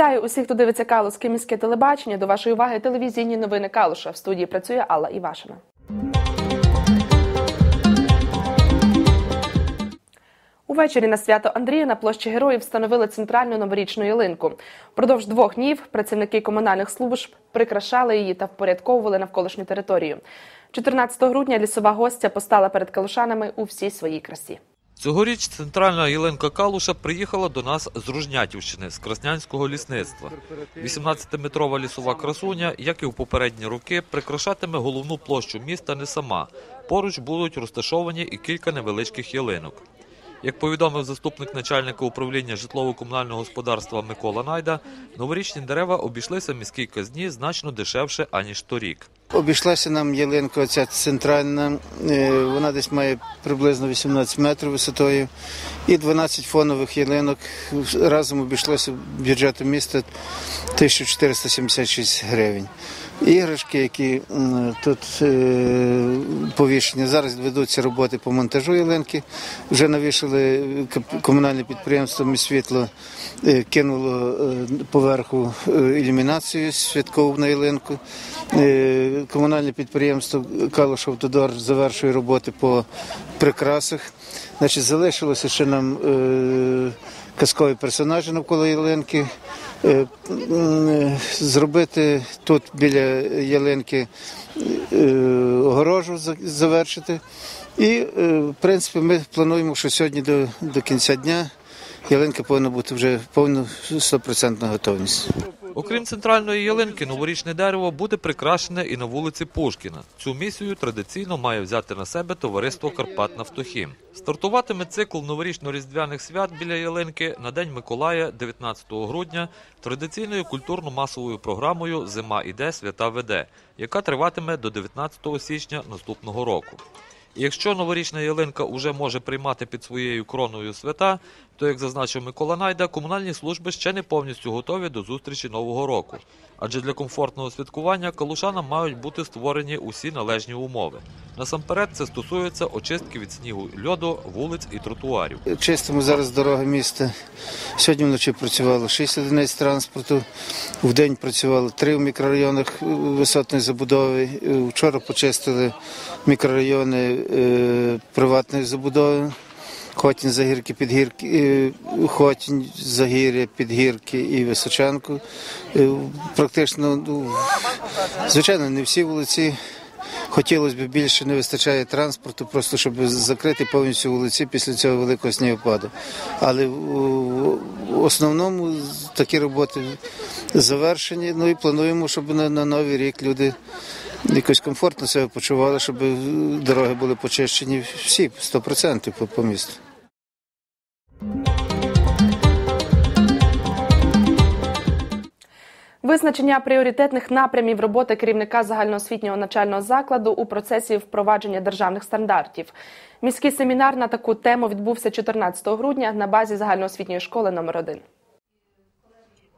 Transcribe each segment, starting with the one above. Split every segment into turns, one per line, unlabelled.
Вітаю усіх, хто дивиться Калуське міське телебачення. До вашої уваги телевізійні новини Калуша. В студії працює Алла Івашина. Увечері на свято Андрія на площі героїв встановили центральну новорічну ялинку. Впродовж двох днів працівники комунальних служб прикрашали її та впорядковували навколишню територію. 14 грудня лісова гостя постала перед калушанами у всій своїй красі.
Цьогоріч центральна Єленка Калуша приїхала до нас з Ружнятівщини, з Краснянського лісництва. 18-метрова лісова красуня, як і в попередні роки, прикрашатиме головну площу міста не сама. Поруч будуть розташовані і кілька невеличких ялинок. Як повідомив заступник начальника управління житлово-комунального господарства Микола Найда, новорічні дерева обійшлися міській казні значно дешевше, аніж торік.
Обійшлася нам ялинка ця центральна, е, вона десь має приблизно 18 метрів висотою і 12 фонових ялинок. Разом обійшлося бюджету міста 1476 гривень. Іграшки, які тут е, повішені. Зараз ведуться роботи по монтажу ялинки. Вже навішали комунальне підприємство «Міськсвітло» е, кинуло е, поверху е, ілюмінацію святкову на ялинку. Е, Комунальне підприємство «Калуш Автодор» завершує роботи по прикрасах. Значить, залишилося ще нам е, казкові персонажі навколо ялинки. Е, Зробити тут біля ялинки е, огорожу завершити. І, е, в принципі, ми плануємо, що сьогодні до, до кінця дня ялинка повинна бути вже повну 100% готовність.
Окрім центральної ялинки, новорічне дерево буде прикрашене і на вулиці Пушкіна. Цю місію традиційно має взяти на себе товариство Карпат Нафтохім. Стартуватиме цикл новорічно-різдвяних свят біля ялинки на День Миколая, 19 грудня, традиційною культурно-масовою програмою Зима іде, свята веде, яка триватиме до 19 січня наступного року. Якщо новорічна ялинка уже може приймати під своєю кроною свята, то, як зазначив Микола Найда, комунальні служби ще не повністю готові до зустрічі Нового року. Адже для комфортного святкування калушанам мають бути створені усі належні умови. Насамперед, це стосується очистки від снігу, льоду, вулиць і тротуарів.
Чистимо зараз дороги міста. Сьогодні вночі працювало 6 одиниць транспорту. В день працювало 3 в мікрорайонах висотної забудови. Е, Вчора почистили мікрорайони е, приватної забудови. Хотін, Загірки, Підгірки, е, Хотінь, Загір'я, Підгірки і Височенко. Е, Практично, ну, звичайно, не всі вулиці. Хотілося б більше, не вистачає транспорту, просто щоб закрити повністю вулиці після цього великого снігопаду. Але в основному такі роботи завершені. Ну і плануємо, щоб на, на новий рік люди якось комфортно себе почували, щоб дороги були почищені всі 100% по, по місту.
Визначення пріоритетних напрямів роботи керівника загальноосвітнього навчального закладу у процесі впровадження державних стандартів. Міський семінар на таку тему відбувся 14 грудня на базі загальноосвітньої школи номер 1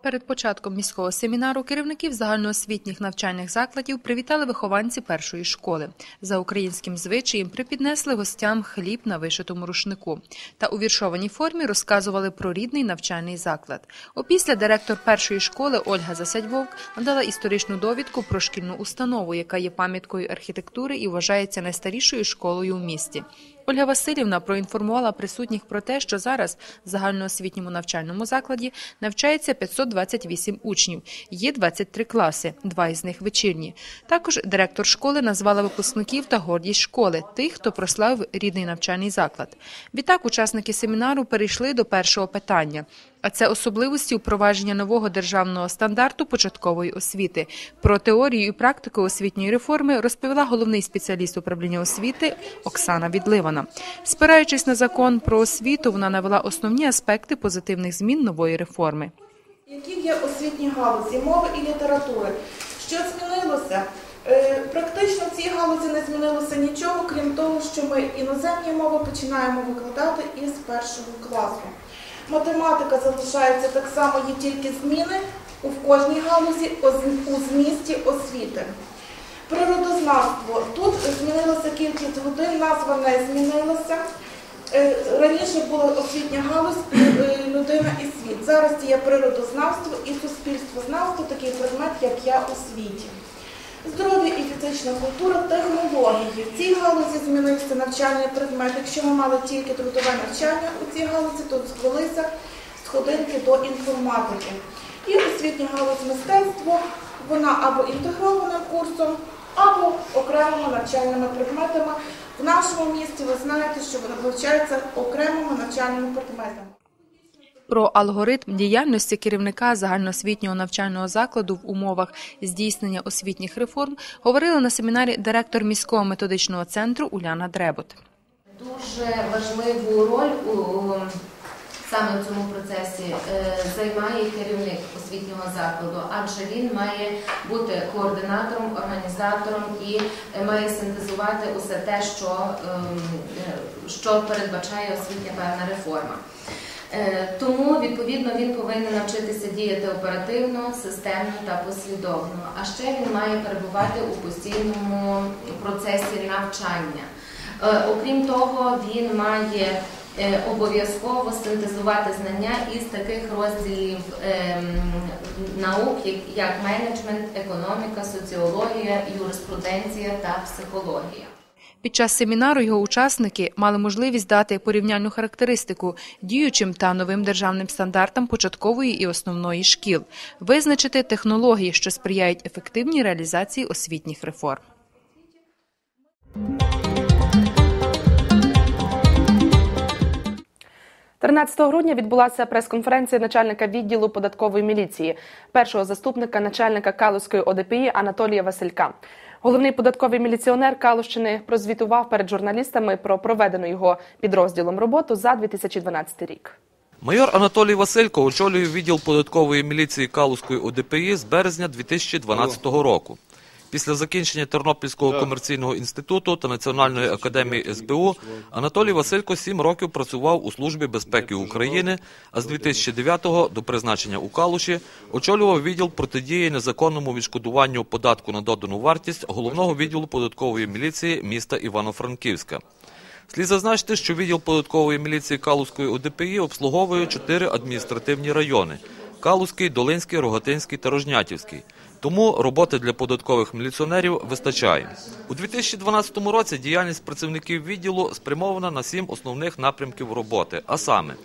Перед початком міського семінару керівників загальноосвітніх навчальних закладів привітали вихованці першої школи. За українським звичаєм припіднесли гостям хліб на вишитому рушнику та у віршованій формі розказували про рідний навчальний заклад. Опісля директор першої школи Ольга Засядьвовк надала історичну довідку про шкільну установу, яка є пам'яткою архітектури і вважається найстарішою школою у місті. Ольга Васильівна проінформувала присутніх про те, що зараз в загальноосвітньому навчальному закладі навчається 528 учнів. Є 23 класи, два із них вечірні. Також директор школи назвала випускників та гордість школи, тих, хто прославив рідний навчальний заклад. Відтак учасники семінару перейшли до першого питання. А це особливості впровадження нового державного стандарту початкової освіти. Про теорію і практику освітньої реформи розповіла головний спеціаліст управління освіти Оксана Відливана. Спираючись на закон про освіту, вона навела основні аспекти позитивних змін нової реформи.
Які є освітні галузі мови і літератури? Що змінилося? Е, Практично в цій галузі не змінилося нічого, крім того, що ми іноземні мови починаємо викладати із першого класу. Математика залишається так само, є тільки зміни у кожній галузі у змісті освіти. Природознавство. Тут змінилася кількість годин, назва не змінилася. Е, Раніше була освітня галузь е, людина і світ. зараз є природознавство і суспільствознавство, такий предмет, як я у світі. Здоров'я і фізична культура, технології. В цій галузі змінився навчальний предмет. Якщо ми мали тільки трудове навчання у цій галузі, то звелися сходинки до інформатики. І освітня галузь мистецтво, вона або інтегрована курсом, або окремими навчальними предметами. В нашому місті ви знаєте, що вона вивчається окремими навчальними предметами.
Про алгоритм діяльності керівника загальноосвітнього навчального закладу в умовах здійснення освітніх реформ говорили на семінарі директор міського методичного центру Уляна Дребот.
Дуже важливу роль у саме в цьому процесі е, займає керівник освітнього закладу, адже він має бути координатором, організатором і е, має синтезувати усе те, що, ем, е, що передбачає освітня певна реформа. Е, Тому відповідно він повинен навчитися діяти оперативно, системно та послідовно. А ще він має перебувати у постійному процесі навчання. Е, Окрім того, він має е, обов'язково синтезувати знання із таких розділів ем, наук, як- як менеджмент, економіка, соціологія, юриспруденція та психологія.
Під час семінару його учасники мали можливість дати порівняльну характеристику діючим та новим державним стандартам початкової і основної шкіл, визначити технології, що сприяють ефективній реалізації освітніх реформ.
– 13 грудня відбулася прес-конференція начальника відділу податкової міліції, першого заступника начальника Калузької ОДПІ Анатолія Василька. Головний податковий міліціонер Калущини прозвітував перед журналістами про проведену його підрозділом роботу за 2012 рік.
Майор Анатолій Василько очолює відділ податкової міліції Калузької ОДПІ з березня 2012 року. Після закінчення Тернопільського комерційного інституту та Національної академії СБУ Анатолій Василько сім років працював у Службі безпеки України, а з 2009-го до призначення у Калуші очолював відділ протидії незаконному відшкодуванню податку на додану вартість головного відділу податкової міліції міста Івано-Франківська. Слід зазначити, що відділ податкової міліції Калузької ОДПІ обслуговує чотири адміністративні райони – Калузький, Долинський, Рогатинський та Рожнятівський. Тому роботи для податкових міліціонерів вистачає. У 2012 році діяльність працівників відділу спрямована на сім основних напрямків роботи, а саме –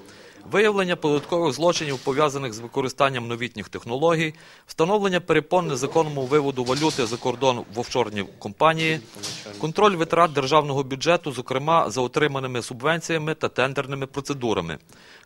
виявлення податкових злочинів, пов'язаних з використанням новітніх технологій, встановлення перепон незаконному виводу валюти за кордон в офшорні компанії, контроль витрат державного бюджету, зокрема за отриманими субвенціями та тендерними процедурами,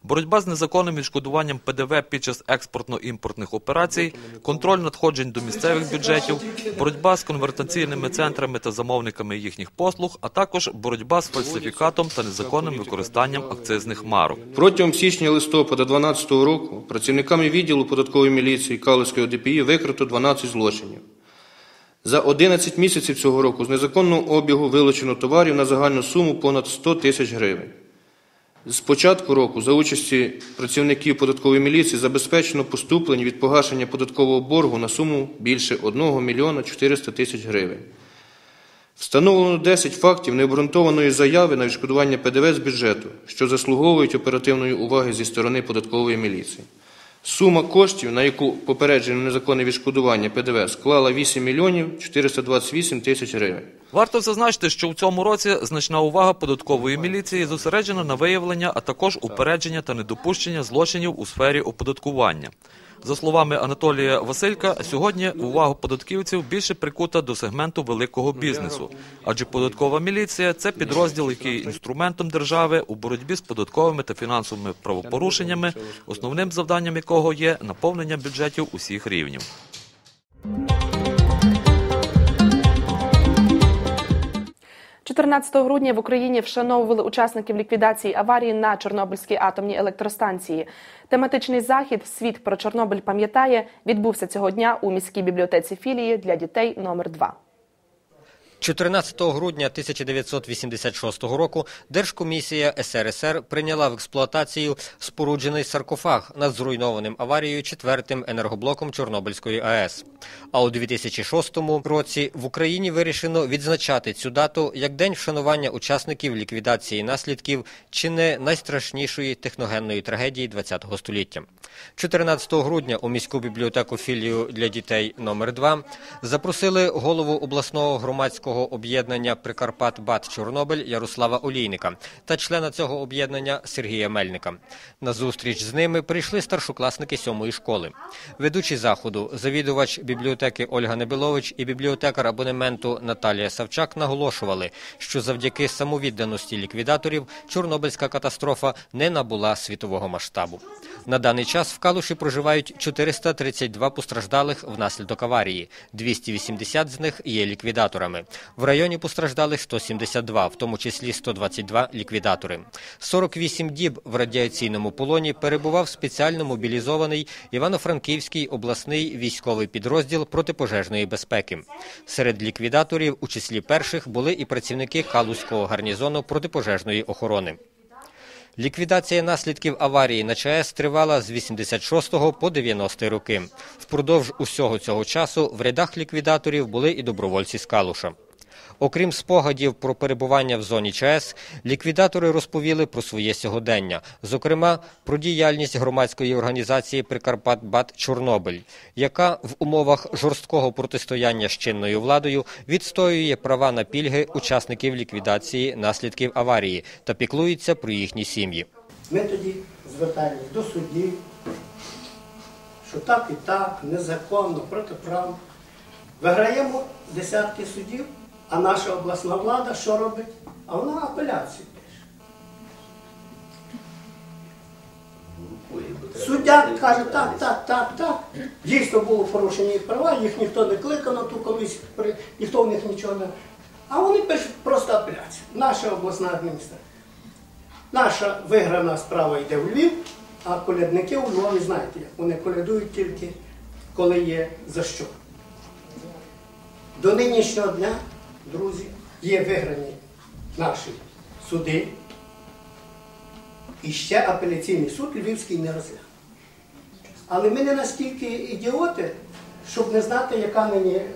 боротьба з незаконним відшкодуванням ПДВ під час експортно-імпортних операцій, контроль надходжень до місцевих бюджетів, боротьба з конвертаційними центрами та замовниками їхніх послуг, а також боротьба з фальсифікатом та незаконним використанням акцизних марок.
Протягом січня-листопада 2012 року працівниками відділу податкової міліції Калицької ОДПІ викрито 12 злочинів. За 11 місяців цього року з незаконного обігу вилучено товарів на загальну суму понад 100 тисяч гривень. З початку року за участі працівників податкової міліції забезпечено поступлення від погашення податкового боргу на суму більше 1 мільйона 400 тисяч гривень. Встановлено 10 фактів необґрунтованої заяви на відшкодування ПДВ з бюджету, що заслуговують оперативної уваги зі сторони податкової міліції. Сума коштів, на яку попереджено незаконне відшкодування ПДВ, склала 8 мільйонів 428 тисяч гривень.
Варто зазначити, що в цьому році значна увага податкової міліції зосереджена на виявлення, а також упередження та недопущення злочинів у сфері оподаткування. За словами Анатолія Василька, сьогодні увага податківців більше прикута до сегменту великого бізнесу, адже податкова міліція це підрозділ, який інструментом держави у боротьбі з податковими та фінансовими правопорушеннями, основним завданням якого є наповнення бюджетів усіх рівнів.
– 14 грудня в Україні вшановували учасників ліквідації аварії на Чорнобильській атомній електростанції. Тематичний захід Світ про Чорнобиль пам'ятає відбувся цього дня у міській бібліотеці філії для дітей номер 2
14 грудня 1986 року Держкомісія СРСР прийняла в експлуатацію споруджений саркофаг над зруйнованим аварією четвертим енергоблоком Чорнобильської АЕС. А у 2006 році в Україні вирішено відзначати цю дату як день вшанування учасників ліквідації наслідків чи не найстрашнішої техногенної трагедії ХХ століття. 14 грудня у міську бібліотеку філію для дітей номер 2 запросили голову обласного громадського об'єднання Прикарпат Бат Чорнобиль Ярослава Олійника та члена цього об'єднання Сергія Мельника. На зустріч з ними прийшли старшокласники сьомої школи. Ведучі заходу, завідувач бібліотеки Ольга Небилович і бібліотекар абонементу Наталія Савчак наголошували, що завдяки самовідданості ліквідаторів Чорнобильська катастрофа не набула світового масштабу. На даний час в Калуші проживають 432 постраждалих внаслідок аварії. 280 з них є ліквідаторами. В районі постраждалих 172, в тому числі 122 ліквідатори. 48 діб в радіаційному полоні перебував спеціально мобілізований Івано-Франківський обласний військовий підрозділ протипожежної безпеки. Серед ліквідаторів у числі перших були і працівники Калузького гарнізону протипожежної охорони. Ліквідація наслідків аварії на ЧАЕС тривала з 86 по 90 роки. Впродовж усього цього часу в рядах ліквідаторів були і добровольці з Калуша. Окрім спогадів про перебування в зоні ЧАЕС, ліквідатори розповіли про своє сьогодення, зокрема про діяльність громадської організації Прикарпат-Бат Чорнобиль, яка в умовах жорсткого протистояння з чинною владою відстоює права на пільги учасників ліквідації наслідків аварії та піклується про їхні сім'ї.
Ми тоді звертаємось до суддів, що так і так, незаконно, протиправно. Виграємо десятки судів, а наша обласна влада що робить? А вона апеляцію пише. Суддя каже, так, так, так, так. Дійсно було порушені їх права, їх ніхто не кликав на ту комісію, ніхто в них нічого не. А вони пишуть просто апеляцію. Наша обласна адміністрація. Наша виграна справа йде в Львів, а колядники у Львові знаєте як. Вони колядують тільки, коли є за що. До нинішнього дня, друзі, є виграні наші суди. І ще апеляційний суд Львівський не розглянув. Але ми не настільки ідіоти, щоб не знати, яка нині е,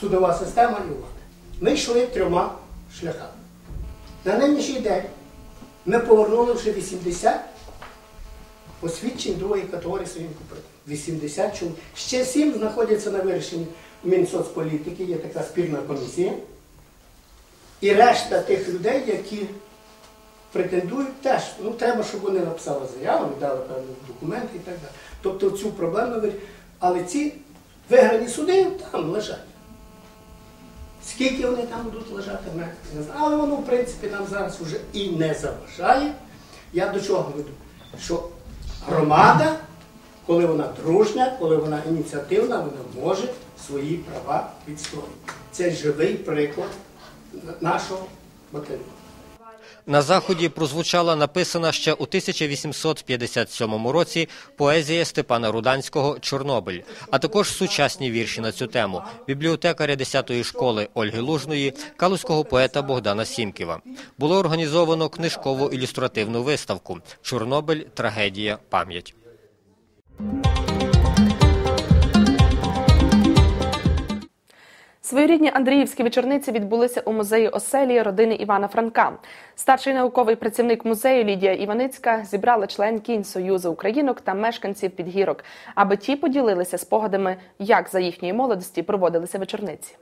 судова система і. Ми йшли трьома шляхами. На нинішній день ми повернули вже 80 освідчень другої категорії своїм купитам. 80 чоловік. Ще 7 знаходяться на вирішенні Мінсоцполітики, є така спільна комісія. І решта тих людей, які претендують, теж ну, треба, щоб вони написали заяву, дали певні документи і так далі. Тобто цю проблему вирішили. Але ці виграні суди там лежать. Скільки вони там будуть лежати, ми не знаємо. Але воно, в принципі, нам зараз вже і не заважає. Я до чого веду? Що громада, коли вона дружня, коли вона ініціативна, вона може свої права відстоювати. Це живий приклад нашого батальйону.
На заході прозвучала написана ще у 1857 році поезія Степана Руданського Чорнобиль, а також сучасні вірші на цю тему бібліотекаря 10-ї школи Ольги Лужної, калузького поета Богдана Сімківа. Було організовано книжкову ілюстративну виставку Чорнобиль трагедія пам'ять.
Своєрідні Андріївські вечорниці відбулися у музеї оселі родини Івана Франка. Старший науковий працівник музею Лідія Іваницька зібрала член кінь Союзу українок та мешканців підгірок, аби ті поділилися спогадами, як за їхньої молодості проводилися вечорниці.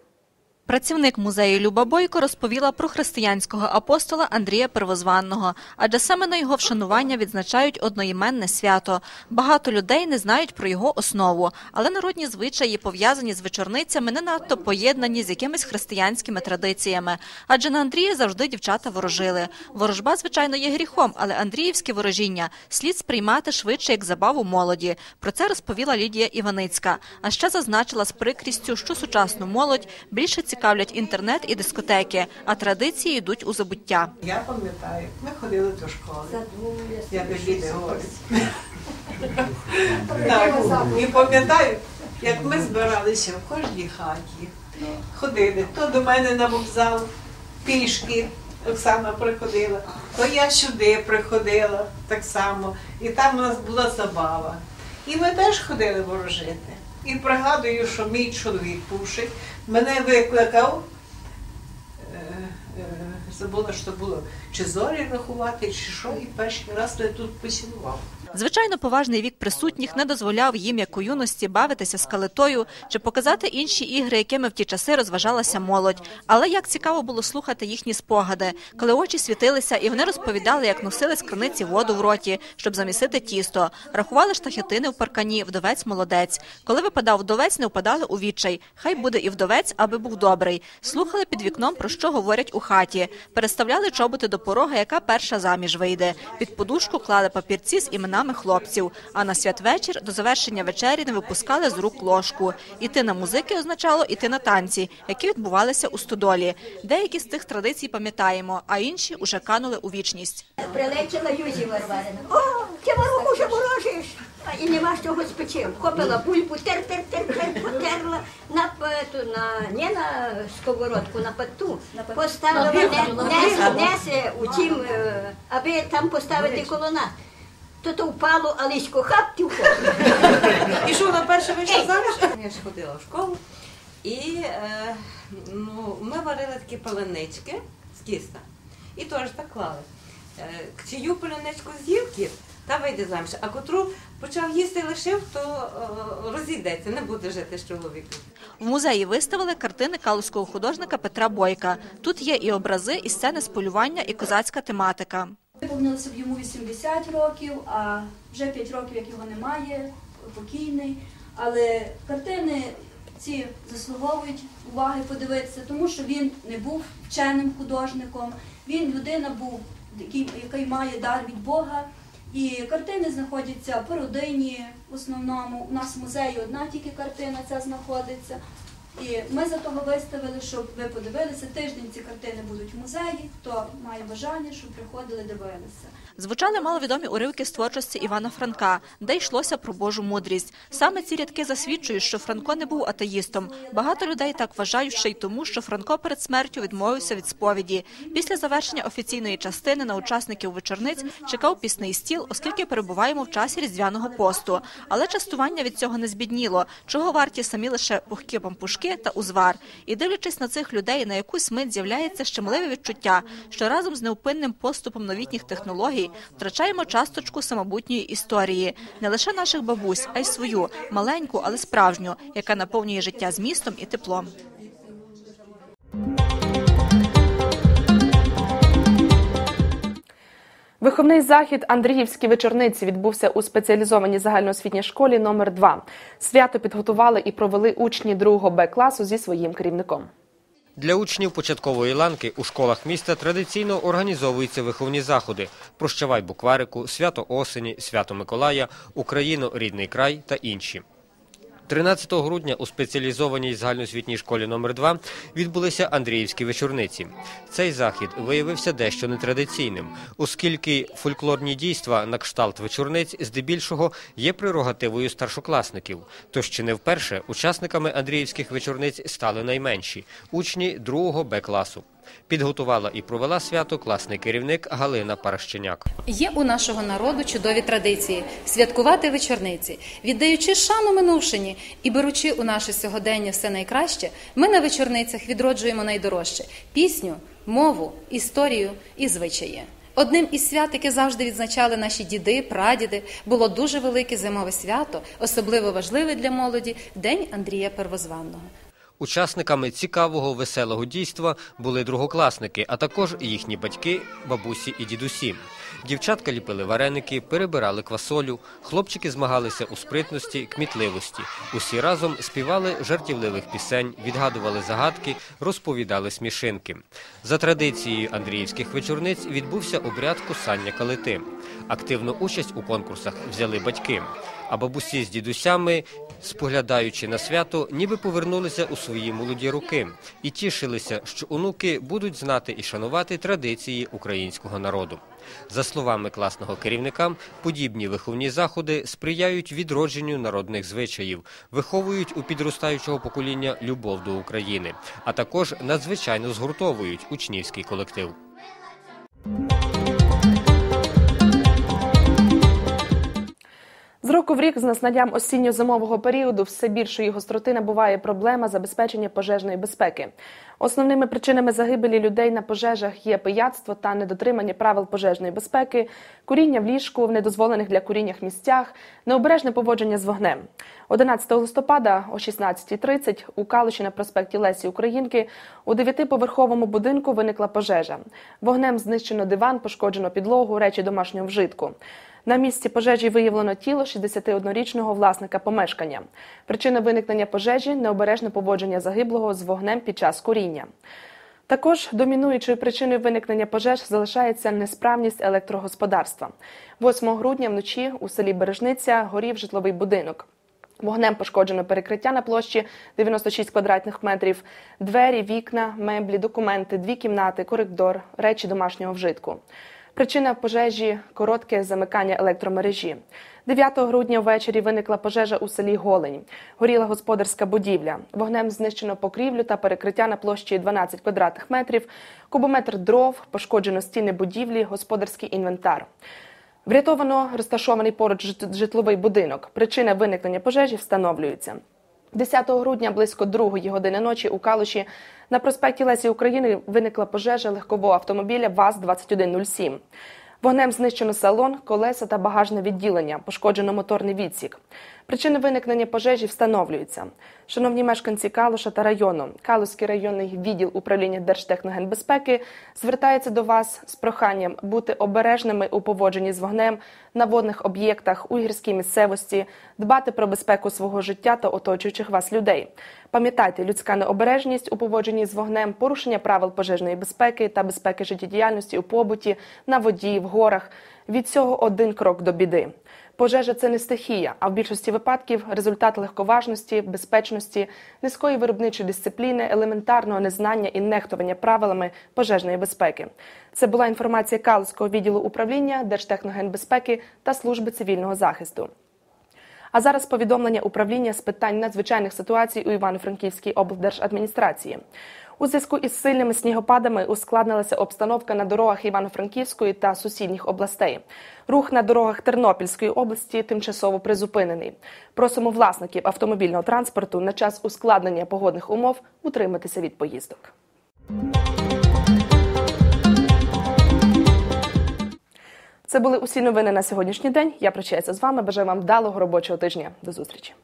Працівник музею Люба Бойко розповіла про християнського апостола Андрія Первозванного, адже саме на його вшанування відзначають одноіменне свято. Багато людей не знають про його основу, але народні звичаї, пов'язані з вечорницями, не надто поєднані з якимись християнськими традиціями. Адже на Андрія завжди дівчата ворожили. Ворожба, звичайно, є гріхом, але Андріївське ворожіння слід сприймати швидше як забаву молоді. Про це розповіла Лідія Іваницька. А ще зазначила з прикрістю, що сучасну молодь більше цікавлять інтернет і дискотеки, а традиції йдуть у забуття.
Я пам'ятаю, ми ходили до школи. Я до діти гості. І пам'ятаю, як ми збиралися в кожній хаті, Ходили. То до мене на вокзал пішки Оксана приходила, то я сюди приходила так само. І там у нас була забава. І ми теж ходили ворожити. І пригадую, що мій чоловік Пушик мене викликав. е, е, Забула, що було, чи зорі рахувати, чи що, і перший раз я тут поцілував.
Звичайно, поважний вік присутніх не дозволяв їм, як у юності, бавитися з калитою чи показати інші ігри, якими в ті часи розважалася молодь. Але як цікаво було слухати їхні спогади, коли очі світилися, і вони розповідали, як носили з криниці воду в роті, щоб замісити тісто, рахували штахетини в паркані, вдовець молодець. Коли випадав вдовець, не впадали у відчай. Хай буде і вдовець, аби був добрий. Слухали під вікном, про що говорять у хаті. Переставляли чоботи до порога, яка перша заміж вийде. Під подушку клали папірці з іменами хлопців. А на святвечір до завершення вечері не випускали з рук ложку. Іти на музики означало іти на танці, які відбувалися у стодолі. Деякі з цих традицій пам'ятаємо, а інші уже канули у вічність.
Прилетіла Юзі Варварина. О, ти ворогу вже ворожиш. І нема з чого спечив. Копила бульбу, тер, тер, тер, тер, потерла на пету, на не на сковородку, на пету. Поставила не, несе, несе у тім, е, аби там поставити коло нас. То то впало, а лисько хап, ти впав.
І що вона перша вийшла заміж? Я ж ходила в школу, і е, ну, ми варили такі паленички з кіста. І теж так клали. Е, чию паленичку з'їв кіт, та вийде заміж. А котру почав їсти і лишив, то е, розійдеться, не буде жити з чоловіком.
В музеї виставили картини калузького художника Петра Бойка. Тут є і образи, і сцени з полювання, і козацька тематика.
Виповнилося б йому 80 років, а вже 5 років, як його немає, покійний. Але картини ці заслуговують уваги подивитися, тому що він не був вченим художником, він людина був, який, має дар від Бога. І картини знаходяться по родині в основному. У нас в музеї одна тільки картина ця знаходиться. І ми за того виставили, щоб ви подивилися. Тиждень ці картини будуть в музеї. Хто має бажання, щоб приходили, дивилися.
Звучали маловідомі уривки з творчості Івана Франка, де йшлося про Божу мудрість. Саме ці рядки засвідчують, що Франко не був атеїстом. Багато людей так вважають ще й тому, що Франко перед смертю відмовився від сповіді. Після завершення офіційної частини на учасників вечорниць чекав пісний стіл, оскільки перебуваємо в часі різдвяного посту. Але частування від цього не збідніло, чого варті самі лише пухкі пампушки та узвар. І дивлячись на цих людей, на якусь мить з'являється щемливе відчуття, що разом з неупинним поступом новітніх технологій втрачаємо часточку самобутньої історії, не лише наших бабусь, а й свою маленьку, але справжню, яка наповнює життя змістом і теплом.
Виховний захід Андріївські вечорниці відбувся у спеціалізованій загальноосвітній школі номер 2 Свято підготували і провели учні 2 Б класу зі своїм керівником.
Для учнів початкової ланки у школах міста традиційно організовуються виховні заходи «Прощавай букварику», «Свято осені», «Свято Миколая», Україну, рідний край» та інші. 13 грудня у спеціалізованій загальноосвітній школі номер 2 відбулися Андріївські вечорниці. Цей захід виявився дещо нетрадиційним, оскільки фольклорні дійства на кшталт вечорниць здебільшого є прерогативою старшокласників. Тож чи не вперше учасниками Андріївських вечорниць стали найменші учні 2 Б класу. Підготувала і провела свято класний керівник Галина Паращеняк.
Є у нашого народу чудові традиції святкувати вечорниці, віддаючи шану минувшині і беручи у наше сьогодення все найкраще, ми на вечорницях відроджуємо найдорожче пісню, мову, історію і звичаї. Одним із свят, яке завжди відзначали наші діди, прадіди, було дуже велике зимове свято, особливо важливе для молоді День Андрія Первозванного.
Учасниками цікавого веселого дійства були другокласники, а також їхні батьки, бабусі і дідусі. Дівчатка ліпили вареники, перебирали квасолю, хлопчики змагалися у спритності, кмітливості. Усі разом співали жартівливих пісень, відгадували загадки, розповідали смішинки. За традицією Андріївських вечорниць відбувся обряд кусання калити. Активну участь у конкурсах взяли батьки, а бабусі з дідусями споглядаючи на свято, ніби повернулися у свої молоді роки і тішилися, що онуки будуть знати і шанувати традиції українського народу. За словами класного керівника, подібні виховні заходи сприяють відродженню народних звичаїв, виховують у підростаючого покоління любов до України, а також надзвичайно згуртовують учнівський колектив.
Року в рік з настанням осінньо-зимового періоду все більшої гостроти набуває проблема забезпечення пожежної безпеки. Основними причинами загибелі людей на пожежах є пияцтво та недотримання правил пожежної безпеки, куріння в ліжку в недозволених для куріння місцях, необережне поводження з вогнем. 11 листопада о 16.30 у Калуші на проспекті Лесі Українки у дев'ятиповерховому будинку виникла пожежа. Вогнем знищено диван, пошкоджено підлогу, речі домашнього вжитку. На місці пожежі виявлено тіло 61-річного власника помешкання. Причина виникнення пожежі необережне поводження загиблого з вогнем під час куріння. Також домінуючою причиною виникнення пожеж залишається несправність електрогосподарства. 8 грудня вночі у селі Бережниця горів житловий будинок. Вогнем пошкоджено перекриття на площі 96 квадратних метрів, двері, вікна, меблі, документи, дві кімнати, коридор, речі домашнього вжитку. Причина пожежі коротке замикання електромережі. 9 грудня ввечері виникла пожежа у селі Голень. Горіла господарська будівля. Вогнем знищено покрівлю та перекриття на площі 12 квадратних метрів, кубометр дров, пошкоджено стіни будівлі, господарський інвентар. Врятовано розташований поруч житловий будинок. Причина виникнення пожежі встановлюється. 10 грудня близько 2 години ночі у Калуші на проспекті Лесі України виникла пожежа легкового автомобіля ВАЗ-2107. Вогнем знищено салон, колеса та багажне відділення, пошкоджено моторний відсік. Причини виникнення пожежі встановлюються. Шановні мешканці Калуша та району, Калуський районний відділ управління Держтехногенбезпеки звертається до вас з проханням бути обережними у поводженні з вогнем на водних об'єктах у гірській місцевості, дбати про безпеку свого життя та оточуючих вас людей. Пам'ятайте, людська необережність у поводженні з вогнем, порушення правил пожежної безпеки та безпеки життєдіяльності у побуті, на воді, в горах. Від цього один крок до біди. Пожежа це не стихія, а в більшості випадків результат легковажності, безпечності, низької виробничої дисципліни, елементарного незнання і нехтування правилами пожежної безпеки. Це була інформація Калузького відділу управління Держтехногенбезпеки та служби цивільного захисту. А зараз повідомлення управління з питань надзвичайних ситуацій у Івано-Франківській облдержадміністрації. У зв'язку із сильними снігопадами ускладнилася обстановка на дорогах Івано-Франківської та сусідніх областей. Рух на дорогах Тернопільської області тимчасово призупинений. Просимо власників автомобільного транспорту на час ускладнення погодних умов утриматися від поїздок. Це були усі новини на сьогоднішній день. Я прощаюся з вами. Бажаю вам вдалого робочого тижня. До зустрічі.